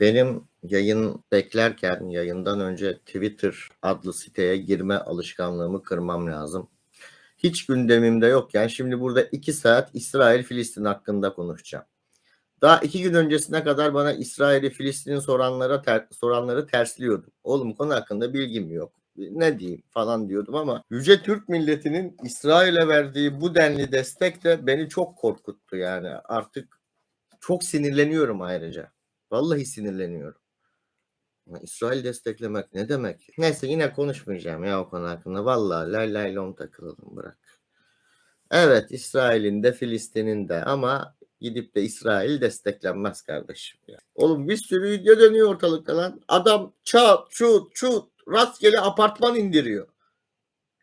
Benim yayın beklerken yayından önce Twitter adlı siteye girme alışkanlığımı kırmam lazım. Hiç gündemimde yokken şimdi burada iki saat İsrail-Filistin hakkında konuşacağım. Daha iki gün öncesine kadar bana İsrail'i Filistin'in soranlara ter, soranları tersliyordum. Oğlum konu hakkında bilgim yok. Ne diyeyim falan diyordum ama Yüce Türk milletinin İsrail'e verdiği bu denli destek de beni çok korkuttu yani. Artık çok sinirleniyorum ayrıca. Vallahi sinirleniyorum. Ya İsrail desteklemek ne demek? Neyse yine konuşmayacağım ya o konu hakkında. Vallahi lay lay lom takılalım bırak. Evet İsrail'in de Filistin'in de ama gidip de İsrail desteklenmez kardeşim ya. Oğlum bir sürü video dönüyor ortalıkta lan. Adam çat çut çut rastgele apartman indiriyor.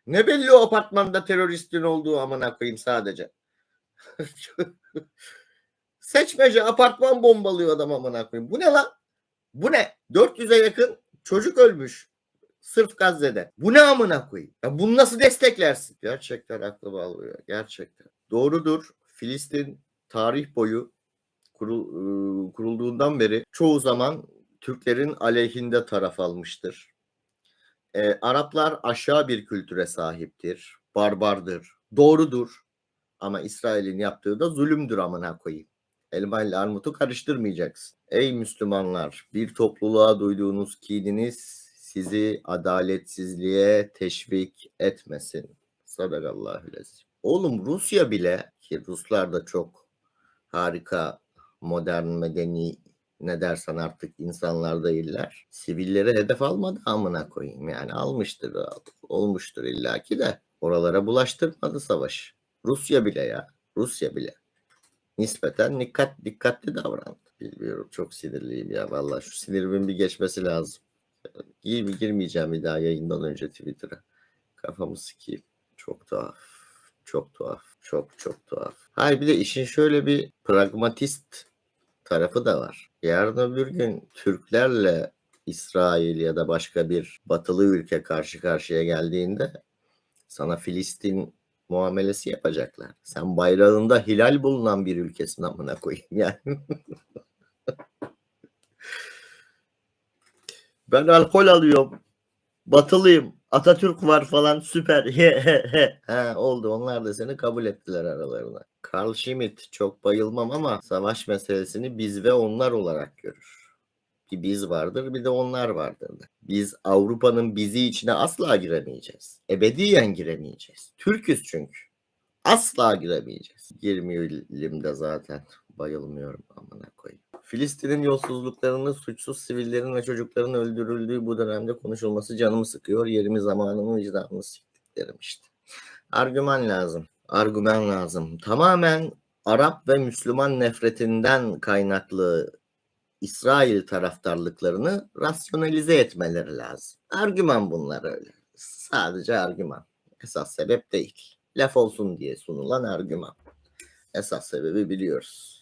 Ne belli o apartmanda teröristin olduğu amına koyayım sadece. Seçmece apartman bombalıyor adam amına koyayım. Bu ne lan? Bu ne? 400'e yakın çocuk ölmüş. Sırf Gazze'de. Bu ne amına koyayım? Ya bunu nasıl desteklersin? Gerçekten aklı alıyor. Gerçekten. Doğrudur. Filistin tarih boyu kurul, ıı, kurulduğundan beri çoğu zaman Türklerin aleyhinde taraf almıştır. Ee, Araplar aşağı bir kültüre sahiptir. Barbardır. Doğrudur. Ama İsrail'in yaptığı da zulümdür amına koyayım. Elma ile armutu karıştırmayacaksın. Ey Müslümanlar, bir topluluğa duyduğunuz kininiz sizi adaletsizliğe teşvik etmesin. Sadakallahülazim. Oğlum Rusya bile ki Ruslar da çok harika modern medeni ne dersen artık insanlar değiller. Sivilleri hedef almadı amına koyayım. Yani almıştır, olmuştur illaki de oralara bulaştırmadı savaş. Rusya bile ya. Rusya bile nispeten dikkat dikkatli davrandı. Bilmiyorum çok sinirliyim ya vallahi şu sinirimin bir geçmesi lazım. Gir mi girmeyeceğim bir daha yayından önce Twitter'a. Kafamı sikeyim. Çok tuhaf. Çok tuhaf. Çok çok tuhaf. Hayır bir de işin şöyle bir pragmatist tarafı da var. Yarın öbür gün Türklerle İsrail ya da başka bir batılı ülke karşı karşıya geldiğinde sana Filistin muamelesi yapacaklar. Sen bayrağında hilal bulunan bir ülkesin amına koyayım yani. ben alkol alıyorum. Batılıyım. Atatürk var falan süper. He he he. Ha, oldu onlar da seni kabul ettiler aralarına. Carl Schmitt çok bayılmam ama savaş meselesini biz ve onlar olarak görür. Bir biz vardır bir de onlar vardır. Biz Avrupa'nın bizi içine asla giremeyeceğiz. Ebediyen giremeyeceğiz. Türküz çünkü. Asla giremeyeceğiz. Girmeyelim de zaten. Bayılmıyorum amına koyayım. Filistin'in yolsuzluklarını, suçsuz sivillerin ve çocukların öldürüldüğü bu dönemde konuşulması canımı sıkıyor. Yerimi zamanımı vicdanımı siktiklerim işte. Argüman lazım. Argüman lazım. Tamamen Arap ve Müslüman nefretinden kaynaklı İsrail taraftarlıklarını rasyonalize etmeleri lazım. Argüman bunlar öyle. Sadece argüman. Esas sebep değil. Laf olsun diye sunulan argüman. Esas sebebi biliyoruz.